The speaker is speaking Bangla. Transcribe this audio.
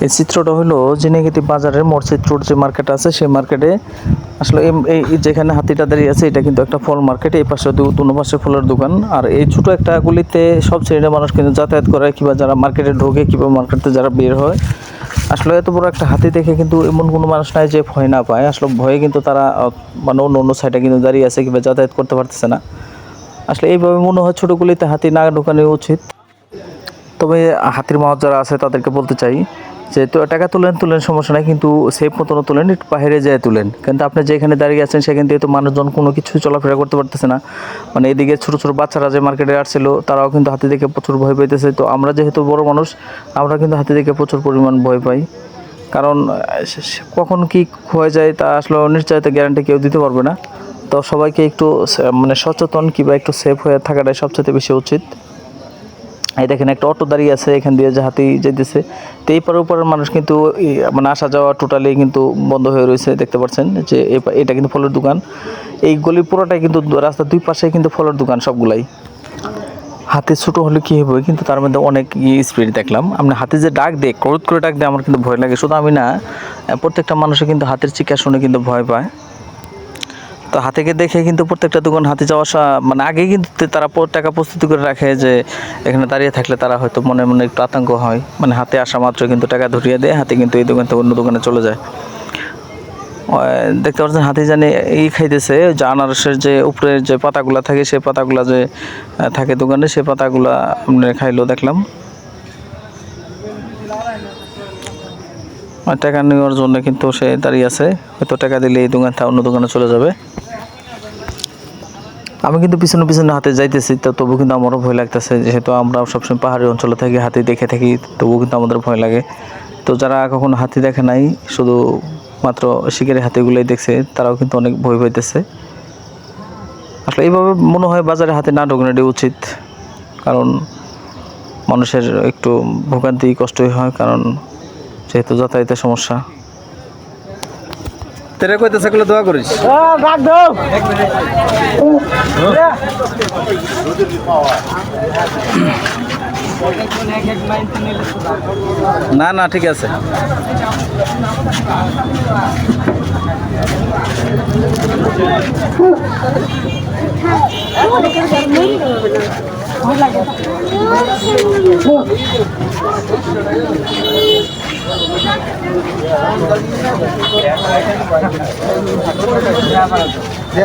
এই চিত্রটা হলো জিনেগিতি বাজারের মসজিদ রোড যে মার্কেট আছে, সেই মার্কেটে আসলে এই- যেখানে হাতিটা দাঁড়িয়ে আছে, এটা কিন্তু একটা ফল মার্কেট এই পাশে দুনো পাশে ফলের দোকান। আর এই ছোটো একটা গুলিতে সব শ্রেণির মানুষ কিন্তু যাতায়াত করে, কিংবা যারা মার্কেটে ঢোকে, কিংবা মার্কেটে যারা বের হয়। আসলে এত বড় একটা হাতি দেখে কিন্তু এমন কোনো মানুষ নাই যে ভয় না পায়। আসলে ভয়ে কিন্তু তারা মানে অন্য অন্য সাইডে কিন্তু দাঁড়িয়ে আছে, কিংবা যাতায়াত করতে পারতেছে না। আসলে এইভাবে মনে হয় ছোটোগুলিতে হাতি না ঢোকানো উচিত। তবে হাতির মাহত যারা আছে, তাদেরকে বলতে চাই যে তো টাকা তুলেন তুলেন, সমস্যা নাই, কিন্তু সেফ মতনও তুলেন, একটু বাইরে যেয়ে তুলেন। কিন্তু আপনি যেখানে দাঁড়িয়ে আছেন, সেখান থেকে তো মানুষজন কোনো কিছু চলাফেরা করতে পারতেছে না। মানে এদিকে ছোটো ছোটো বাচ্চারা যে মার্কেটে আসছিল, তারাও কিন্তু হাতি দেখে প্রচুর ভয় পাইতেছে তো আমরা যেহেতু বড় মানুষ, আমরা কিন্তু হাতি দেখে প্রচুর পরিমাণ ভয় পাই। কারণ কখন কি হয়ে যায়, তা আসলে নিশ্চয়ত গ্যারান্টি কেউ দিতে পারবে না। তো সবাইকে একটু মানে সচেতন কিংবা একটু সেফ হয়ে থাকাটাই সবচেয়ে বেশি উচিত। এই দেখেন একটা অটো দাঁড়িয়ে আছে এখান দিয়ে যে হাতি যেতেছে তো এই পারের উপরের মানুষ কিন্তু মানে আসা যাওয়া টোটালি কিন্তু বন্ধ হয়ে রয়েছে, দেখতে পাচ্ছেন যে এটা কিন্তু ফলের দোকান। এই গলির পুরোটাই কিন্তু রাস্তার দুই পাশে কিন্তু ফলের দোকান সবগুলাই। হাতে ছোটো হলে কী হবে? কিন্তু তার মধ্যে অনেক স্পিড দেখলাম। আপনি হাতে যে ডাক দেয়, ক্রোধ করে ডাক দেয়, আমার কিন্তু ভয় লাগে। শুধু আমি না প্রত্যেকটা মানুষে কিন্তু হাতের চিকা শুনে কিন্তু ভয় পায়। তো হাতিকে দেখে কিন্তু প্রত্যেকটা দোকান হাতি যাওয়া সা- মানে আগে কিন্তু তারা টাকা প্রস্তুতি করে রাখে যে এখানে দাঁড়িয়ে থাকলে তারা হয়তো মনে মনে একটু আতঙ্ক হয়। মানে হাতে আসা মাত্র কিন্তু টাকা ধরিয়ে দেয়, হাতে কিন্তু এই দোকান থেকে অন্য দোকানে চলে যায়। দেখতে পাচ্ছেন, হাতি জানি ই খাইতেছে যে আনারসের যে উপরে যে পাতাগুলা থাকে সেই পাতাগুলা যে থাকে দোকানে সেই পাতাগুলা আপনি খাইলো দেখলাম আর টাকা নেওয়ার জন্য কিন্তু সে দাঁড়িয়ে আছে। হয়তো টাকা দিলে এই দোকান অন্য দোকানে চলে যাবে। আমি কিন্তু পিছনে পিছনে হাতে যাইতেছি, তো তবু কিন্তু আমারও ভয় লাগতেছে। যেহেতু আমরা সবসময় পাহাড়ি অঞ্চলে থাকি হাতি দেখে থাকি তবু কিন্তু আমাদের ভয় লাগে। তো যারা কখনো হাতি দেখে নাই, শুধু মাত্র শিকারি হাতিগুলোই দেখছে, তারাও কিন্তু অনেক ভয় পাইতেছে। আসলে এইভাবে মনে হয় বাজারে হাতে না ঢোকানোটাই উচিত। কারণ মানুষের একটু ভোগান্তি কষ্টই হয়, কারণ যেহেতু যাতায়াতে সমস্যা। তেরে কইতে দোয়া করিস। না না ঠিক আছে। જે